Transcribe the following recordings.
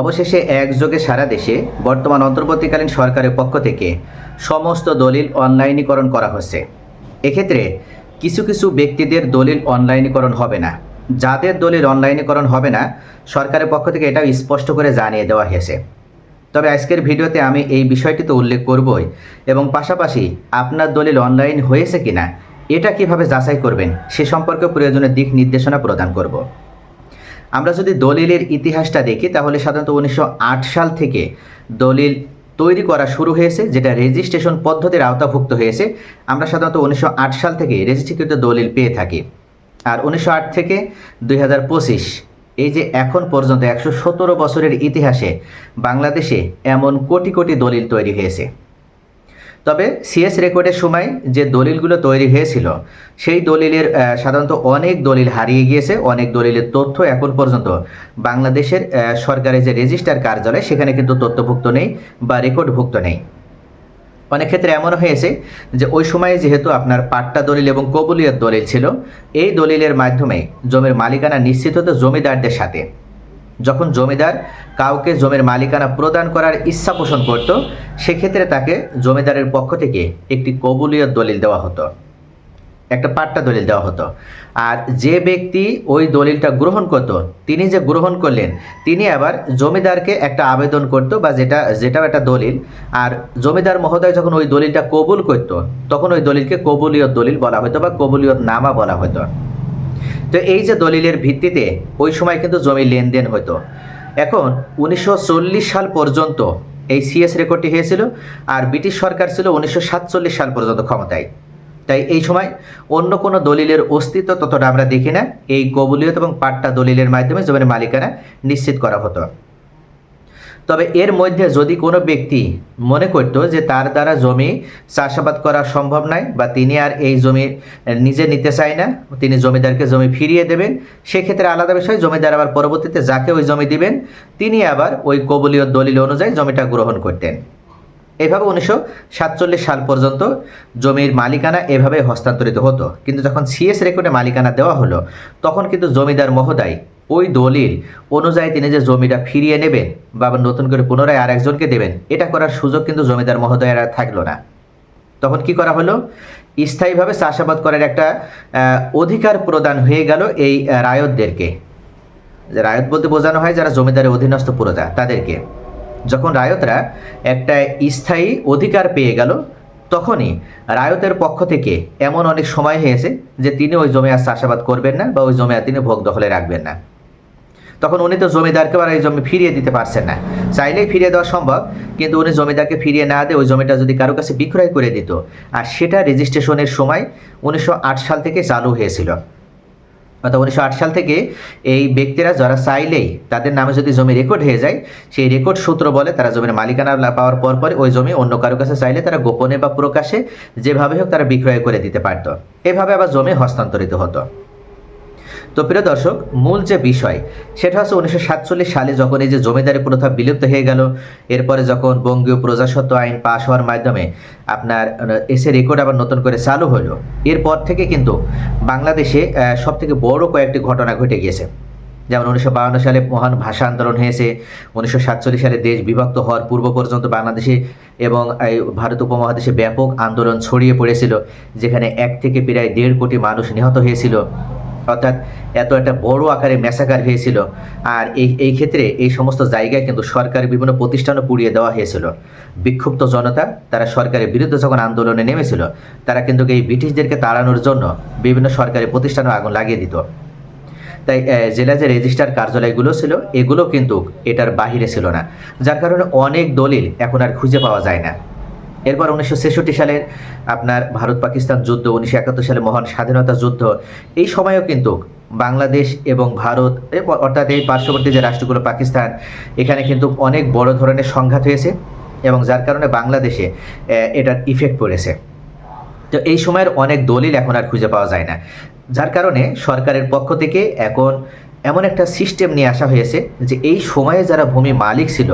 অবশেষে একযোগে সারা দেশে বর্তমান অন্তর্বর্তীকালীন সরকারের পক্ষ থেকে সমস্ত দলিল অনলাইনীকরণ করা হচ্ছে। এক্ষেত্রে কিছু কিছু ব্যক্তিদের দলিল অনলাইনীকরণ হবে না। যাদের দলিল অনলাইনীকরণ হবে না, সরকারের পক্ষ থেকে এটাও স্পষ্ট করে জানিয়ে দেওয়া হয়েছে। তবে আজকের ভিডিওতে আমি এই বিষয়টি তো উল্লেখ করবই এবং পাশাপাশি আপনার দলিল অনলাইন হয়েছে কিনা, এটা কীভাবে যাচাই করবেন, সে সম্পর্কে প্রয়োজনীয় দিক নির্দেশনা প্রদান করব। আমরা যদি দলিলের ইতিহাসটা দেখি, তাহলে সাধারণত উনিশশো আট সাল থেকে দলিল তৈরি করা শুরু হয়েছে, যেটা রেজিস্ট্রেশন পদ্ধতির আওতাভুক্ত হয়েছে। আমরা সাধারণত উনিশশো আট সাল থেকে রেজিস্ট্রিকৃত দলিল পেয়ে থাকি। আর উনিশশো আট থেকে দুই হাজার পঁচিশ, এই যে এখন পর্যন্ত একশো সতেরো বছরের ইতিহাসে বাংলাদেশে এমন কোটি কোটি দলিল তৈরি হয়েছে। তবে সিএস রেকর্ডের সময় যে দলিলগুলো তৈরি হয়েছিল, সেই দলিলের সাধারণত অনেক দলিল হারিয়ে গিয়েছে, অনেক দলিলের তথ্য এখন পর্যন্ত বাংলাদেশের সরকারের যে রেজিস্টার কার্যালয়, সেখানে কিন্তু তথ্যভুক্ত নেই বা রেকর্ডভুক্ত নেই। অনেক ক্ষেত্রে এমন হয়েছে যে ওই সময়ে যেহেতু আপনার পাট্টা দলিল এবং কবুলিয়ত দলিল ছিল, এই দলিলের মাধ্যমে জমির মালিকানা নিশ্চিত হতো জমিদারদের সাথে। যখন জমিদার কাউকে জমির মালিকানা প্রদান করার ইচ্ছা পোষণ করত, সেক্ষেত্রে তাকে জমিদারের পক্ষ থেকে একটি কবুলিয়ত দলিল দেওয়া হতো। একটা পাট্টা দলিল দেওয়া হতো। আর যে ব্যক্তি ওই দলিলটা গ্রহণ করত, তিনি যে গ্রহণ করলেন, তিনি আবার জমিদারকে একটা আবেদন করত বা যেটা, যেটাও একটা দলিল। আর জমিদার মহোদয় যখন ওই দলিলটা কবুল করত, তখন ওই দলিলকে কবুলিয়ত দলিল বলা হতো বা কবুলিয়ত নামা বলা হতো। তো এই যে দলিলের ভিত্তিতে ওই সময় কিন্তু জমি লেনদেন হতো। এখন উনিশশো চল্লিশ সাল পর্যন্ত এই সিএস রেকর্ডটি হয়েছিল আর ব্রিটিশ সরকার ছিল উনিশশো সাতচল্লিশ সাল পর্যন্ত ক্ষমতায়। তাই এই সময় অন্য কোনো দলিলের অস্তিত্ব ততটা আমরা দেখি না। এই কবুলিয়ত এবং পাট্টা দলিলের মাধ্যমে জমির মালিকানা নিশ্চিত করা হতো। তবে এর মধ্যে যদি কোনো ব্যক্তি মনে করতো যে তার দ্বারা জমি চাষাবাদ করা সম্ভব নয় বা তিনি আর এই জমি নিজে নিতে চায় না, তিনি জমিদারকে জমি ফিরিয়ে দেবেন, সেক্ষেত্রে আলাদা বিষয়, জমিদার আবার পরবর্তীতে যাকে ওই জমি দিবেন, তিনি আবার ওই কবলীয় দলিল অনুযায়ী জমিটা গ্রহণ করতেন। এভাবে উনিশশো সাতচল্লিশ সাল পর্যন্ত জমির মালিকানা এভাবে হস্তান্তরিত হতো। কিন্তু যখন সিএস রেকর্ডে মালিকানা দেওয়া হলো, তখন কিন্তু জমিদার মহোদয় ওই দলিল অনুযায়ী তিনি যে জমিটা ফিরিয়ে নেবেন বা নতুন করে পুনরায় আর একজনকে দেবেন, এটা করার সুযোগ কিন্তু জমিদার মহোদয়ের আর থাকল না। তখন কি করা হলো? স্থায়ীভাবে চাষাবাদ করার একটা অধিকার প্রদান হয়ে গেল এই রায়তদেরকে। যে রায়ত বলতে বোঝানো হয় যারা জমিদারের অধীনস্থ প্রজা, তাদেরকে। যখন রায়তরা একটা স্থায়ী অধিকার পেয়ে গেল, তখনই রায়তের পক্ষ থেকে এমন অনেক সময় হয়েছে যে তিনি ওই জমি আর চাষাবাদ করবেন না বা ওই জমি আর তিনি ভোগ দখলে রাখবেন না। তখন উনি তো জমিদারকে আর এই জমি ফিরিয়ে দিতে পারছেন না। চাইলেই ফিরিয়ে দেওয়া সম্ভব, কিন্তু উনি জমিদারকে ফিরিয়ে না দিয়ে ওই জমিটা যদি কারও কাছে বিক্রয় করে দিত। আর সেটা রেজিস্ট্রেশনের সময় উনিশশো আট সাল থেকে চালু হয়েছিল। অর্থাৎ উনিশশো আট সাল থেকে এই ব্যক্তিরা যারা চাইলেই তাদের নামে যদি জমি রেকর্ড হয়ে যায়, সেই রেকর্ড সূত্র বলে তারা জমির মালিকানা পাওয়ার পর পর ওই জমি অন্য কারও কাছে চাইলে তারা গোপনে বা প্রকাশে যেভাবে হোক তারা বিক্রয় করে দিতে পারত। এভাবে আবার জমি হস্তান্তরিত হতো। তো প্রিয় দর্শক, মূল যে বিষয়, সেটা হচ্ছে উনিশশো সাতচল্লিশ সালে যখন এই যে জমিদারি প্রথা বিলুপ্ত হয়ে গেল, এরপরে যখন বঙ্গীয় প্রজাস্বত্ব আইন পাশ হওয়ার মাধ্যমে আপনার এসে রেকর্ড আবার নতুন করে চালু হলো, এরপর থেকে কিন্তু বাংলাদেশে সব থেকে বড় কয়েকটি ঘটনা ঘটে গিয়েছে। যেমন উনিশশো বাউন্ন সালে মহান ভাষা আন্দোলন হয়েছে, উনিশশো সাতচল্লিশ সালে দেশ বিভক্ত হওয়ার পূর্ব পর্যন্ত বাংলাদেশে এবং এই ভারত উপমহাদেশে ব্যাপক আন্দোলন ছড়িয়ে পড়েছিল, যেখানে এক থেকে প্রায় দেড় কোটি মানুষ নিহত হয়েছিল। অর্থাৎ এত একটা বড় আকারে ম্যাসাকার হয়েছিল। আর এই এই ক্ষেত্রে এই সমস্ত জায়গায় কিন্তু সরকারের বিভিন্ন প্রতিষ্ঠানও পুড়িয়ে দেওয়া হয়েছিল। বিক্ষুব্ধ জনতা, তারা সরকারের বিরুদ্ধে যখন আন্দোলনে নেমেছিল, তারা কিন্তু এই ব্রিটিশদেরকে তাড়ানোর জন্য বিভিন্ন সরকারি প্রতিষ্ঠানও আগুন লাগিয়ে দিত। তাই জেলা যে রেজিস্ট্রার কার্যালয়গুলো ছিল, এগুলো কিন্তু এটার বাহিরে ছিল না। যার কারণে অনেক দলিল এখন আর খুঁজে পাওয়া যায় না। এরপর উনিশশো ছেষট্টি সালের আপনার ভারত পাকিস্তান যুদ্ধ, উনিশশো একাত্তর সালে মহান স্বাধীনতা যুদ্ধ, এই সময়ও কিন্তু বাংলাদেশ এবং ভারত অর্থাৎ এই পার্শ্ববর্তী যে রাষ্ট্রগুলো পাকিস্তান, এখানে কিন্তু অনেক বড় ধরনের সংঘাত হয়েছে এবং যার কারণে বাংলাদেশে এটার ইফেক্ট পড়েছে। তো এই সময়ের অনেক দলিল এখন আর খুঁজে পাওয়া যায় না। যার কারণে সরকারের পক্ষ থেকে এখন এমন একটা সিস্টেম নিয়ে আসা হয়েছে যে এই সময়ে যারা ভূমি মালিক ছিল,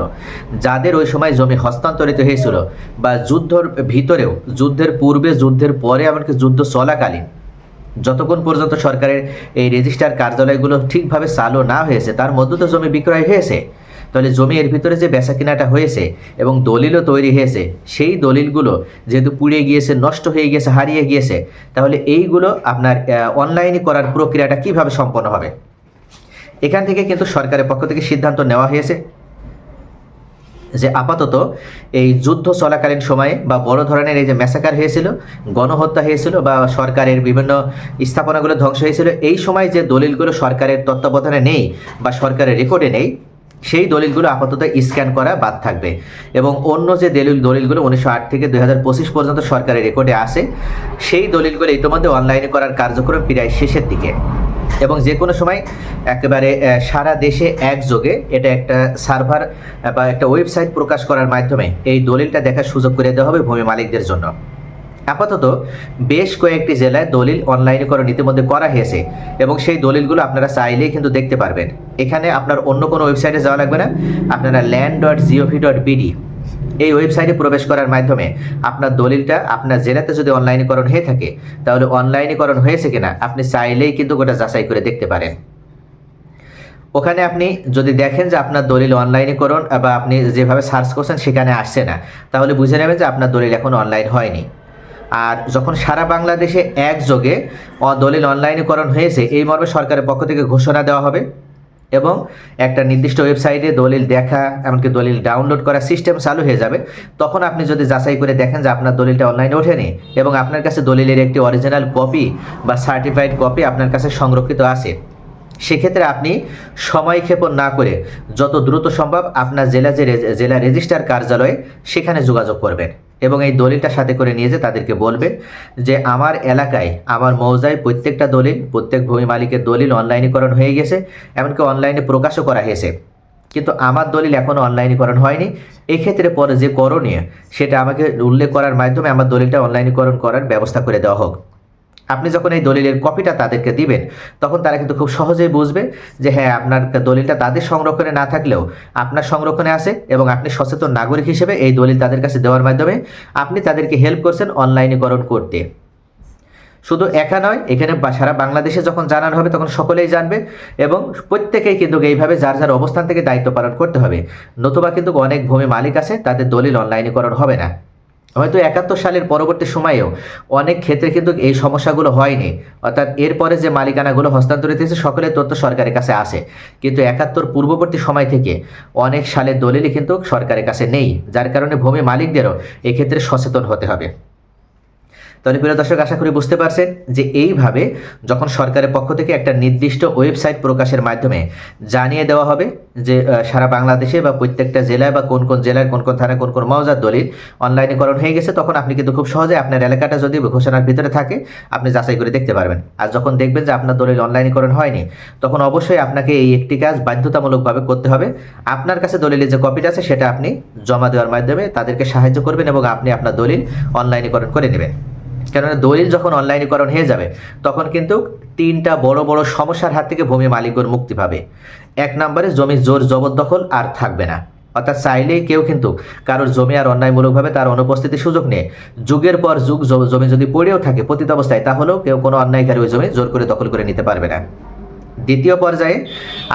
যাদের ওই সময় জমি হস্তান্তরিত হয়েছিল বা যুদ্ধর ভিতরেও, যুদ্ধের পূর্বে, যুদ্ধের পরে এমনকি যুদ্ধ চলাকালীন, যতক্ষণ পর্যন্ত সরকারের এই রেজিস্টার কার্যালয়গুলো ঠিকভাবে চালু না হয়েছে, তার মধ্যে তো জমি বিক্রয় হয়েছে, তাহলে জমি এর ভিতরে যে বেচা কেনাটা হয়েছে এবং দলিলও তৈরি হয়েছে, সেই দলিলগুলো যেহেতু পুড়ে গিয়েছে, নষ্ট হয়ে গিয়েছে, হারিয়ে গিয়েছে, তাহলে এইগুলো আপনার অনলাইনে করার প্রক্রিয়াটা কীভাবে সম্পন্ন হবে? এখান থেকে কিন্তু সরকারের পক্ষ থেকে সিদ্ধান্ত নেওয়া হয়েছে যে আপাতত এই যুদ্ধ চলাকালীন সময়ে বা বড় ধরনের এই যে ম্যাসাকার হয়েছিল, গণহত্যা হয়েছিল বা সরকারের বিভিন্ন স্থাপনাগুলো ধ্বংস হয়েছিল, এই সময় যে দলিলগুলো সরকারের তত্ত্বাবধানে নেই বা সরকারের রেকর্ডে নেই, সেই দলিলগুলো আপাতত স্ক্যান করা বাদ থাকবে। এবং অন্য যে দলিল, দলিলগুলো উনিশশো আট থেকে দুই হাজার পঁচিশ পর্যন্ত সরকারের রেকর্ডে আসে সেই দলিলগুলো ইতিমধ্যে অনলাইনে করার কার্যক্রম প্রায় শেষের দিকে। এবং যে কোনো সময় একেবারে সারা দেশে একযোগে এটা একটা সার্ভার বা একটা ওয়েবসাইট প্রকাশ করার মাধ্যমে এই দলিলটা দেখার সুযোগ করে দেওয়া হবে ভূমি মালিকদের জন্য। আপাতত বেশ কয়েকটি জেলায় দলিল অনলাইনীকরণ ইতিমধ্যে করা হয়েছে এবং সেই দলিলগুলো আপনারা চাইলেই কিন্তু দেখতে পারবেন। এখানে আপনার অন্য কোনো ওয়েবসাইটে যাওয়া লাগবে না। আপনারা land dot gov dot BD এই ওয়েবসাইটে প্রবেশ করার মাধ্যমে আপনার দলিলটা আপনার জেলাতে যদি অনলাইনীকরণ হয়ে থাকে, তাহলে অনলাইনীকরণ হয়েছে কিনা আপনি চাইলেই কিন্তু গোটা যাচাই করে দেখতে পারেন। ওখানে আপনি যদি দেখেন যে আপনার দলিল অনলাইনীকরণ বা আপনি যেভাবে সার্চ করছেন সেখানে আসছে না, তাহলে বুঝে নেবেন যে আপনার দলিল এখন অনলাইন হয়নি। আর যখন সারা বাংলাদেশে একযোগে দলিল অনলাইনীকরণ হয়েছে, এই মর্মে সরকারের পক্ষ থেকে ঘোষণা দেওয়া হবে। এবং একটা নির্দিষ্ট ওয়েবসাইটে দলিল দেখা, এমনকি দলিল ডাউনলোড করার সিস্টেম চালু হয়ে যাবে। তখন আপনি যদি যাচাই করে দেখেন যে আপনার দলিলটা অনলাইনে ওঠেনি এবং আপনার কাছে দলিলের একটি অরিজিনাল কপি বা সার্টিফাইড কপি আপনার কাছে সংরক্ষিত আছে, সেক্ষেত্রে আপনি সময়ক্ষেপণ না করে যত দ্রুত সম্ভব আপনার জেলা যে জেলা রেজিস্ট্রার কার্যালয়ে সেখানে যোগাযোগ করবেন। এবং এই দলিলটা সাথে করে নিয়ে যেয়ে তাদেরকে বলবে যে আমার এলাকায়, আমার মৌজায় প্রত্যেকটা দলিল, প্রত্যেক ভূমি মালিকের দলিল অনলাইনীকরণ হয়ে গেছে, এমনকি অনলাইনে প্রকাশও করা হয়েছে। কিন্তু আমার দলিল এখনও অনলাইনীকরণ হয়নি। এক্ষেত্রে পরে যে করণীয়, সেটা আমাকে উল্লেখ করার মাধ্যমে আমার দলিলটা অনলাইনীকরণ করার ব্যবস্থা করে দেওয়া হোক। আপনি যখন এই দলিলের কপিটা তাদেরকে দিবেন, তখন তারা কিন্তু খুব সহজেই বুঝবে যে হ্যাঁ আপনার দলিলটা তাদের সংরক্ষণে না থাকলেও আপনার সংরক্ষণে আছে এবং আপনি সচেতন নাগরিক হিসেবে এই দলিল তাদের কাছে দেওয়ার মাধ্যমে আপনি তাদেরকে হেল্প করছেন অনলাইনীকরণ করতে। শুধু একা নয়, এখানে সারা বাংলাদেশে যখন জানানো হবে, তখন সকলেই জানবে এবং প্রত্যেকেই কিন্তু এইভাবে যার যার অবস্থান থেকে দায়িত্ব পালন করতে হবে। নতুবা কিন্তু অনেক ভূমি মালিক আছে, তাদের দলিল অনলাইনীকরণ হবে না। হয়তো একাত্তর সালের পরবর্তী সময়েও অনেক ক্ষেত্রে কিন্তু এই সমস্যাগুলো হয়নি। অর্থাৎ এরপরে যে মালিকানাগুলো হস্তান্তরিত হয়েছে, সকলের তথ্য সরকারের কাছে আসে কিন্তু একাত্তর পূর্ববর্তী সময় থেকে অনেক সালের দলিলই কিন্তু সরকারের কাছে নেই। যার কারণে ভূমি মালিকদেরও এক্ষেত্রে সচেতন হতে হবে। তাহলে প্রিয় দর্শক, আশা করি বুঝতে পারছেন যে এইভাবে যখন সরকারের পক্ষ থেকে একটা নির্দিষ্ট ওয়েবসাইট প্রকাশের মাধ্যমে জানিয়ে দেওয়া হবে যে সারা বাংলাদেশে বা প্রত্যেকটা জেলায় বা কোন কোন জেলায় কোন কোন থানায় কোন কোন মৌজার দলিল অনলাইনীকরণ হয়ে গেছে, তখন আপনি কিন্তু খুব সহজে আপনার এলাকাটা যদি ঘোষণার ভিতরে থাকে, আপনি যাচাই করে দেখতে পারবেন। আর যখন দেখবেন যে আপনার দলিল অনলাইনীকরণ হয়নি, তখন অবশ্যই আপনাকে এই একটি কাজ বাধ্যতামূলকভাবে করতে হবে। আপনার কাছে দলিলের যে কপিটা আছে, সেটা আপনি জমা দেওয়ার মাধ্যমে তাদেরকে সাহায্য করবেন এবং আপনি আপনার দলিল অনলাইনীকরণ করে নেবেন। কেননা দলিল যখন অনলাইনীকরণ হয়ে যাবে, তখন কিন্তু তিনটা বড় বড় সমস্যার হাত থেকে ভূমি মালিকর মুক্তি পাবে। এক নম্বরে জমি জোর জবরদখল আর থাকবে না। অর্থাৎ চাইলেই কেউ কিন্তু কারোর জমি আর অন্যায়মূলকভাবে তার অনুপস্থিতির সুযোগ নিয়ে। যুগের পর যুগ জমি যদি পড়েও থাকে পতিত অবস্থায় তাহলেও কেউ কোনো অন্যায়কারী ওই জমি জোর করে দখল করে নিতে পারবে না। দ্বিতীয় পর্যায়ে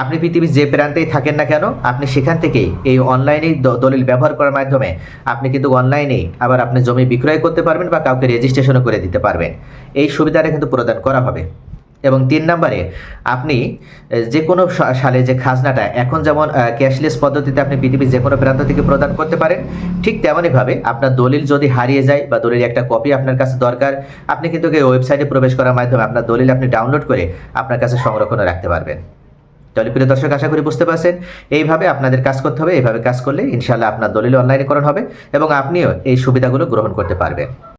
আপনি পৃথিবীর যে প্রান্তেই থাকেন না কেন, আপনি সেখান থেকেই এই অনলাইনে দলিল ব্যবহার করার মাধ্যমে আপনি কিন্তু অনলাইনেই আবার আপনি জমি বিক্রয় করতে পারবেন বা কাউকে রেজিস্ট্রেশনও করে দিতে পারবেন। এই সুবিধাটা কিন্তু প্রদান করা হবে। এবং তিন নম্বরে আপনি যে কোনো সালে যে খাজনাটা, এখন যেমন ক্যাশলেস পদ্ধতিতে আপনি পৃথিবীর যে কোনো প্রান্ত থেকে প্রদান করতে পারেন, ঠিক তেমনইভাবে আপনার দলিল যদি হারিয়ে যায় বা দলিল একটা কপি আপনার কাছে দরকার, আপনি কিন্তু এই ওয়েবসাইটে প্রবেশ করার মাধ্যমে আপনার দলিল আপনি ডাউনলোড করে আপনার কাছে সংরক্ষণে রাখতে পারবেন। তাহলে প্রিয় দর্শক, আশা করি বুঝতে পারছেন, এইভাবে আপনাদের কাজ করতে হবে, এইভাবে কাজ করলে ইনশাআল্লাহ আপনার দলিল অনলাইনীকরণ হবে এবং আপনিও এই সুবিধাগুলো গ্রহণ করতে পারবেন।